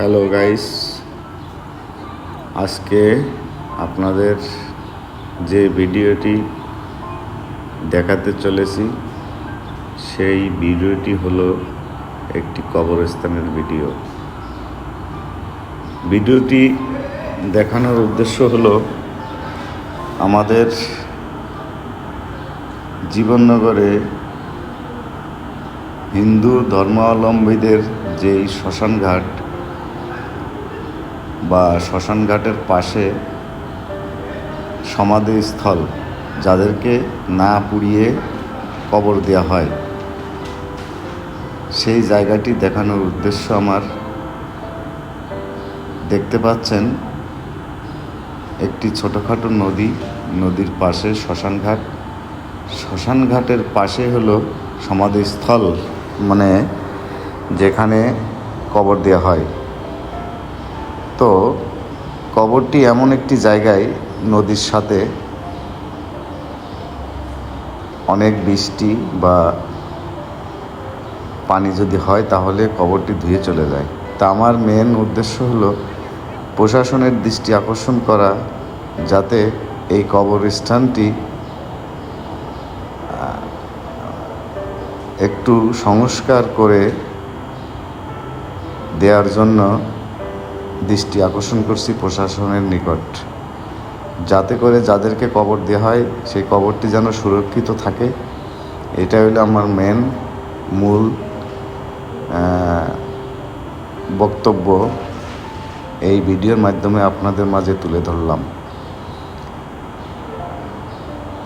Hello guys আজকে আপনাদের যে ভিডিওটি দেখাতে চলেছি, সেই ভিডিওটি হলো একটি কবরস্থানের ভিডিও। ভিডিওটি দেখানোর উদ্দেশ্য হলো আমাদের জীবননগরে হিন্দু ধর্মাবলম্বীদের যেই শ্মশানঘাট বা শ্মশানঘাটের পাশে সমাধিস্থল যাদেরকে না পুড়িয়ে কবর দেওয়া হয়। সেই জায়গাটি দেখানোর উদ্দেশ্য আমার। দেখতে পাচ্ছেন একটি ছোটোখাটো নদী, নদীর পাশে শ্মশানঘাট। শ্মশানঘাটের পাশে হলো সমাধিস্থল মানে যেখানে কবর দেওয়া হয়। তো কবরটি এমন একটি জায়গায় নদীর সাথে অনেক বৃষ্টি বা পানি যদি হয় তাহলে কবরটি ধুয়ে চলে যায়। তা আমার মেন উদ্দেশ্য হলো প্রশাসনের দৃষ্টি আকর্ষণ করা যাতে এই কবরস্থানটি একটু সংস্কার করে দেওয়ার জন্য দৃষ্টি আকর্ষণ করছি প্রশাসনের নিকট। যাতে করে যাদেরকে কবর দেওয়া হয়, সেই কবরটি যেন সুরক্ষিত থাকে। এটা হলো আমার মেন মূল বক্তব্য। এই ভিডিওর মাধ্যমে আপনাদের মাঝে তুলে ধরলাম।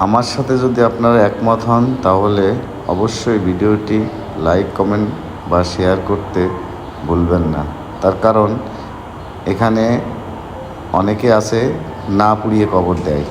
আমার সাথে যদি আপনারা একমত হন, তাহলে অবশ্যই ভিডিওটি লাইক, কমেন্ট বা শেয়ার করতে ভুলবেন না। তার কারণ এখানে অনেকে আছে না পুড়িয়ে কবর দেয়।